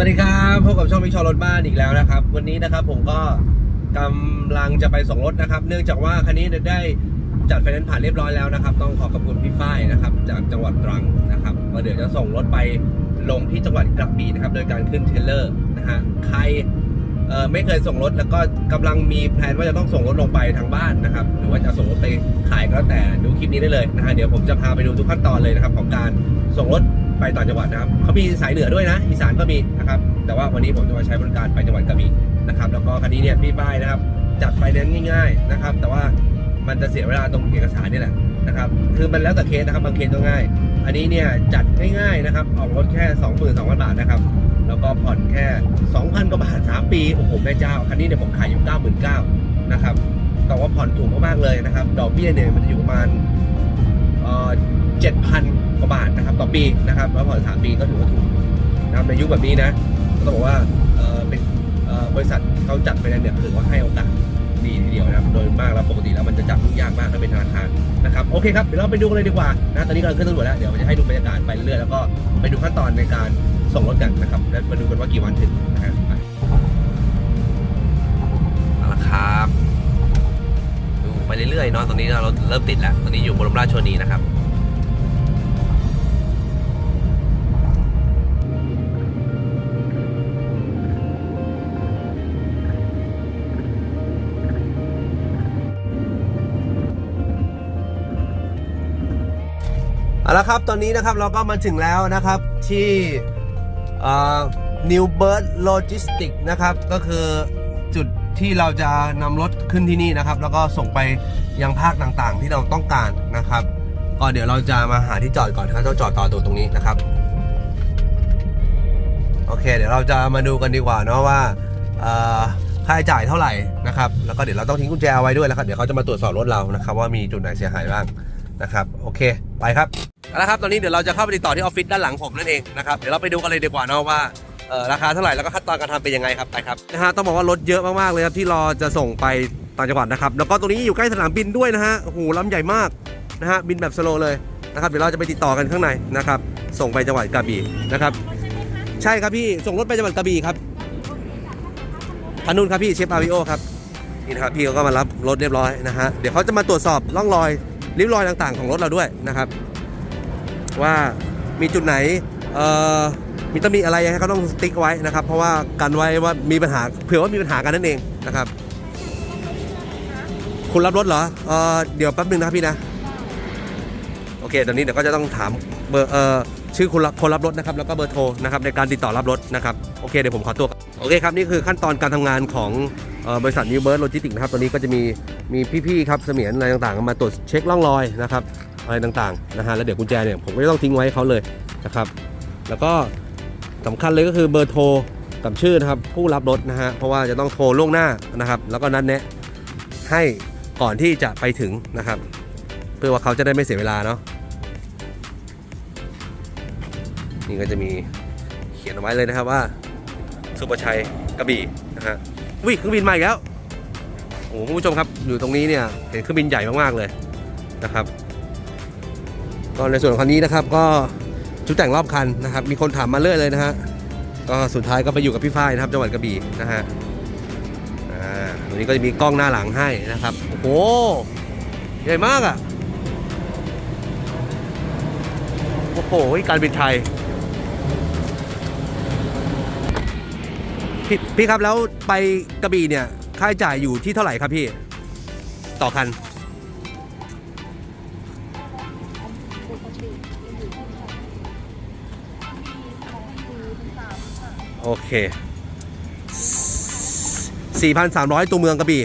วัสดีครับพบกับช่องมิชอรถบ้านอีกแล้วนะครับ วันนี้นะครับผมก็กำลังจะไปส่งรถนะครับ เนื่องจากว่าคันนี้ได้จัดไฟแนนซ์ผ่านเรียบร้อยแล้วนะครับ ต้องขอขอบคุณพี่ฝ้ายนะครับ จากจังหวัดตรังนะครับก็เดี๋ยวจะส่งรถไปลงที่จังหวัดกระบี่นะครับ โดยการขึ้นเทรลเลอร์นะฮะใครเอ่อไม่เคยส่งรถแล้วก็กำลังมีแผนว่าจะต้องส่งรถลงไปทางบ้านนะครับ หรือว่าจะส่งรถไปขายก็แล้วแต่ดูคลิปนี้ได้เลยนะฮะเดี๋ยวผมจะพาไปดูทุกขั้นตอนเลยนะครับของการส่งรถ ไปต่างจังหวัดนะครับเขามีสายเหนือด้วยนะ อีสานก็มีนะครับแต่ว่าวันนี้ผมจะมาใช้บริการไปจังหวัดกระบี่นะครับแล้วก็คันนี้เนี่ยพี่ป้ายนะครับ จัดไฟแนนซ์ง่ายๆนะครับ แต่ว่ามันจะเสียเวลาตรงเอกสารนี่แหละนะครับคือมันแล้วแต่เคสนะครับบางเคสก็ง่าย อันนี้เนี่ยจัดง่ายๆนะครับออกรถแค่ 22,000บาทนะครับแล้วก็ผ่อนแค่ 2,000กว่าบาท3ปีโอ้โหแม่เจ้าคันนี้เนี่ยผมขายอยู่ 99,000นะครับแต่ว่าผ่อนถูกมากๆเลยนะครับ ดอกเบี้ยเนี่ยมันจะอยู่ประมาณ กว่าบาทนะครับต่อปีนะครับแล้วผ่อน3ปีก็ถือว่าถูกนะครับในยุคแบบนี้นะก็ต้องบอกว่าเออเป็นเอ่อบริษัทเขาจัดไปแล้วเนี่ยถือว่าให้โอกาสดีทีเดียวนะครับโดยมากแล้วปกติแล้วมันจะจับยุ่งยากมากถ้าเป็นธนาคารนะครับโอเคครับเดี๋ยวเราไปดูกันเลยดีกว่านะตอนนี้กำลังขึ้นตำรวจแล้วเดี๋ยวจะให้ดูบรรยากาศไปเรื่อยแล้วก็ไปดูขั้นตอนในการส่งรถกันนะครับแล้วมาดูกันว่ากี่วันถึงนะฮะไปเอาละครับ ดูไปเรื่อยๆเนาะตอนนี้เราเริ่มติดแล้วตอนนี้อยู่บรมราชชนีนะครับ เอาละครับตอนนี้นะครับเราก็มาถึงแล้วนะครับที่นิวเบิร์ดโลจิสติกนะครับ ก็คือจุดที่เราจะนำรถขึ้นที่นี่นะครับ แล้วก็ส่งไปยังภาคต่างๆ ที่เราต้องการนะครับ ก็เดี๋ยวเราจะมาหาที่จอดก่อนครับต้องจอดต่อตัวตรงนี้นะครับ โอเค เดี๋ยวเราจะมาดูกันดีกว่าเนาะว่าค่าใช้จ่ายเท่าไหร่นะครับ แล้วก็เดี๋ยวเราต้องทิ้งกุญแจเอาไว้ด้วยนะครับเดี๋ยวเขาจะมาตรวจสอบรถเรานะครับ ว่ามีจุดไหนเสียหายบ้างนะครับ โอเค ไปครับ เอาละครับ ตอนนี้เดี๋ยวเราจะเข้าไปติดต่อที่ออฟฟิศด้านหลังผมนั่นเองนะครับ เดี๋ยวเราไปดูกันเลยดีกว่าเนาะว่าราคาเท่าไหร่แล้วก็ขั้นตอนการทำเป็นยังไงครับไปครับนะฮะต้องบอกว่ารถเยอะมากๆเลยครับที่รอจะส่งไปต่างจังหวัดนะครับ แล้วก็ตรงนี้อยู่ใกล้สนามบินด้วยนะฮะโอ้โหลำใหญ่มากนะฮะบินแบบสโลเลยนะครับเดี๋ยวเราจะไปติดต่อกันข้างในนะครับส่งไปจังหวัดกระบี่นะครับใช่ครับพี่ส่งรถไปจังหวัดกระบี่ครับพานุนครับพี่เชฟอาวิโอครับนี่นะครับพี่เขาก็มารับรถเรียบร้อยนะฮะเดี๋ยวเขาจะมาตรวจสอบร่องรอยริ้วรอยต่างๆ ของรถเราด้วยนะครับ ว่ามีจุดไหนมีตำหนิอะไรให้เขาต้องสติ๊กไว้นะครับ เพราะว่ากันไว้ว่ามีปัญหาเผื่อว่ามีปัญหากันนั่นเองนะครับ คุณรับรถเหรอเออเดี๋ยวแป๊บนึงนะพี่นะ โอเคตอนนี้เดี๋ยวก็จะต้องถามเบอร์เออชื่อคนรับคนรับรถนะครับแล้วก็เบอร์โทรนะครับในการติดต่อรับรถนะครับโอเคเดี๋ยวผมขอตัวโอเคครับนี่คือขั้นตอนการทำงานของออบริษัทนิวเบิร์ดโลจิสติกนะครับตอนนี้ก็จะมีมีพี่ๆครับเสมียนอะไรต่างๆ มาตรวจเช็คร่องรอยนะครับ อะไรต่างๆนะฮะแล้วเดี๋ยวกุญแจเนี่ยผมก็จะต้องทิ้งไว้ให้เขาเลยนะครับ แล้วก็สำคัญเลยก็คือเบอร์โทรกับชื่อนะครับผู้รับรถนะฮะเพราะว่าจะต้องโทรล่วงหน้านะครับ แล้วก็นัดแนะให้ก่อนที่จะไปถึงนะครับ เพื่อว่าเขาจะได้ไม่เสียเวลาเนาะนี่ก็จะมีเขียนเอาไว้เลยนะครับว่าสุประชัยกระบี่นะฮะวิเครื่องบินมาอีกแล้วโอ้โหคุณผู้ชมครับอยู่ตรงนี้เนี่ยเห็นเครื่องบินใหญ่มากๆเลยนะครับ ก็ในส่วนของคันนี้นะครับก็ชุดแต่งรอบคันนะครับ มีคนถามมาเรื่อยเลยนะฮะก็สุดท้ายก็ไปอยู่กับพี่ฝ้ายนะครับจังหวัดกระบี่นะฮะอ่าตรงนี้ก็จะมีกล้องหน้าหลังให้นะครับโอ้โหใหญ่มากอะโอ้โหการบินไทยพี่พี่ครับแล้วไปกระบี่เนี่ยค่าใช้จ่ายอยู่ที่เท่าไหร่ครับพี่ ต่อคัน โอเค 4,300 ตัวเมืองกระบี่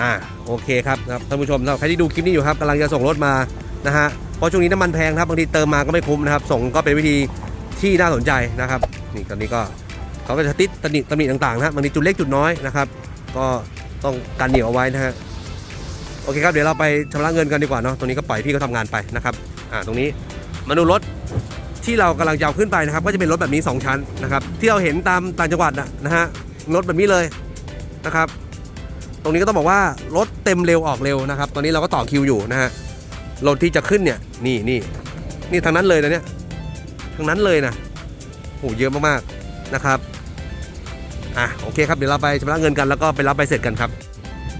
อ่าโอเคครับครับท่านผู้ชมครับใครที่ดูคลิปนี้อยู่ครับกำลังจะส่งรถมานะฮะเพราะช่วงนี้น้ำมันแพงครับบางทีเติมมาก็ไม่คุ้มนะครับ ส่งก็เป็นวิธีที่น่าสนใจนะครับนี่ตอนนี้ก็เขาก็จะติดตำหนิตำหนิต่างๆนะฮะบางทีจุดเล็กจุดน้อยนะครับ ก็ต้องกันเหนียวเอาไว้นะฮะโอเคครับเดี๋ยวเราไปชำระเงินกันดีกว่าเนาะตรงนี้ก็ปล่อยพี่เขาทำงานไปนะครับอ่าตรงนี้มาดูรถ ที่เรากำลังจะเอาขึ้นไปนะครับ ก็จะเป็นรถแบบนี้ 2 ชั้นนะครับ ที่เราเห็นตามต่างจังหวัดนะนะฮะรถแบบนี้เลยนะครับ ตรงนี้ก็ต้องบอกว่ารถเต็มเร็วออกเร็วนะครับ ตอนนี้เราก็ต่อคิวอยู่นะฮะรถที่จะขึ้นเนี่ยนี่นี่นี่ทางนั้นเลยนะเนี่ยทางนั้นเลยนะโหเยอะมากๆนะครับอะโอเคครับเดี๋ยวเราไปชำระเงินกันแล้วก็ไปรับใบเสร็จกันครับ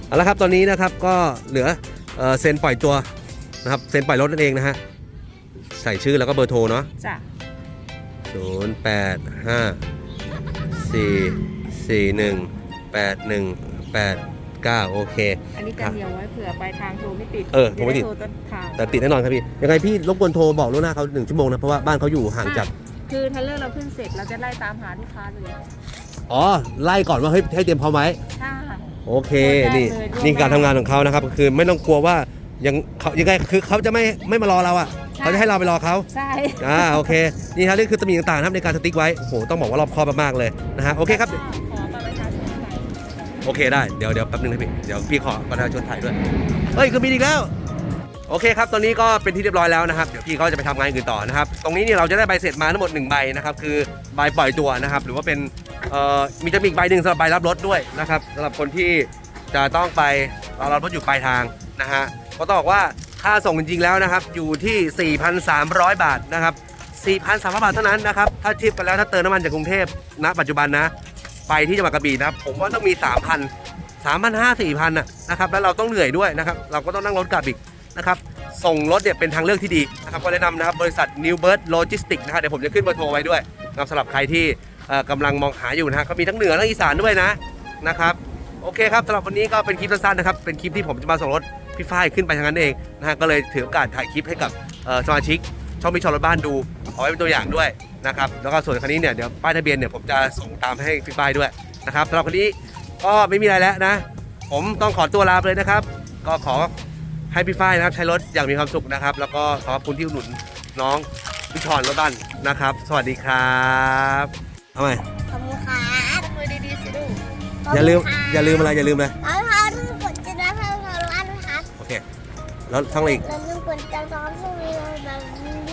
เอาละครับตอนนี้นะครับก็เหลือเซ็นปล่อยตัวนะครับเซ็นปล่อยรถนั่นเองนะฮะ ใส่ชื่อแล้วก็เบอร์โทรเนาะจ้ะศูนย์แปดห้าสี่สี่หนึ่งแปดหนึ่งแปดเก้าโอเค อันนี้ครัจะบเหนียวไว้เผื่อไปลายทางโทรไม่ติดเออโทรไม่ติด จะโทรต้นทางแต่ติดแน่นอนครับพี่ยังไงพี่รบกวนโทรบอกล่วงหน้าเขาหนึ่งชั่วโมงนะเพราะว่าบ้านเขาอยู่ห่างจาก คือทันเลอร์เราขึ้นเสร็จเราจะไล่ตามหาลูกค้าเลยอ๋อ ไล่ก่อนว่าเฮ้ยให้เตรียมพร้อมไว้ใช่โอเคโทรแจ้งนี่เลยล่วงหน้านี่การทำงานของเขานะครับ คือไม่ต้องกลัวว่ายังเขายังไงคือเขาจะไม่ไม่มารอเราอะ เขาจะให้เราไปรอเขาใช่อ่อ่าโอเคนี่ครับนี่คือตำหนิต่างๆนะครับในการสติ๊กไว้โอ้โหต้องบอกว่ารอบคอบมากๆเลยนะฮะโอเคครับขอบัตรประชาชนหน่อยโอเคได้เดี๋ยวเดี๋ยวแป๊บนึงนะพี่เดี๋ยวพี่ขอประชาชนถ่ายด้วยเฮ้ยคือมีอีกแล้วโอเคครับ ตอนนี้ก็เป็นที่เรียบร้อยแล้วนะครับ เดี๋ยวพี่เขาจะไปทำงานอื่นต่อนะครับ ตรงนี้เนี่ยเราจะได้ใบเสร็จมาทั้งหมด 1 ใบนะครับ คือใบปล่อยตัวนะครับ หรือว่าเป็นเอ่อมีจะมีอีกใบหนึ่งสำหรับใบรับรถด้วยนะครับสำหรับคนที่จะต้องไปรอรับรถอยู่ปลายทางนะฮะ ก็ต้องบอกว่า ค่าส่งจริงๆแล้วนะครับอยู่ที่ 4,300 บาทนะครับ 4,300 บาทเท่านั้นนะครับ ถ้าเทียบกันแล้วถ้าเติมน้ำมันจากกรุงเทพณปัจจุบันนะ ไปที่จังหวัดกระบี่นะครับ ผมว่าต้องมี 3,000 3,500 4,000นะนะครับ แล้วเราต้องเหนื่อยด้วยนะครับ เราก็ต้องนั่งรถกลับอีกนะครับ ส่งรถเนี่ยเป็นทางเลือกที่ดีนะครับ ก็แนะนำนะครับ บริษัท New Bird Logistics นะฮะเดี๋ยวผมจะขึ้นเบอร์โทรไว้ด้วยนะครับสำหรับใครที่กำลังมองหาอยู่นะฮะเขามีทั้งเหนือทั้งอีสานด้วยนะนะครับ โอเคครับสำหรับวันนี้ก็เป็นคลิปสั้นๆนะครับ เป็นคลิปที่ผมจะมาส่งรถ พี่ฝ้ายขึ้นไปทางนั้นเองนะฮะก็เลยถือโอกาสถ่ายคลิปให้กับเอ่อสมาชิกช่องมิชอรถบ้านดูเอาไว้เป็นตัวอย่างด้วยนะครับแล้วก็ส่วนคันนี้เนี่ยเดี๋ยวป้ายทะเบียนเนี่ยผมจะส่งตามให้พี่ฝ้ายด้วยนะครับสำหรับคันนี้ก็ไม่มีอะไรแล้วนะ ผมต้องขอตัวลาไปเลยนะครับ ก็ขอให้พี่ฝ้ายนะครับใช้รถอย่างมีความสุขนะครับ แล้วก็ขอบคุณที่อุดหนุนน้องพี่ชอนรถบ้านนะครับ สวัสดีครับเอาใหม่ขอบคุณครับมือดีๆสิลูกอย่าลืมอย่าลืมอะไรอย่าลืมเลย แล้วทั้งเลยเล้อกดการ้อมช่วีโเแบบ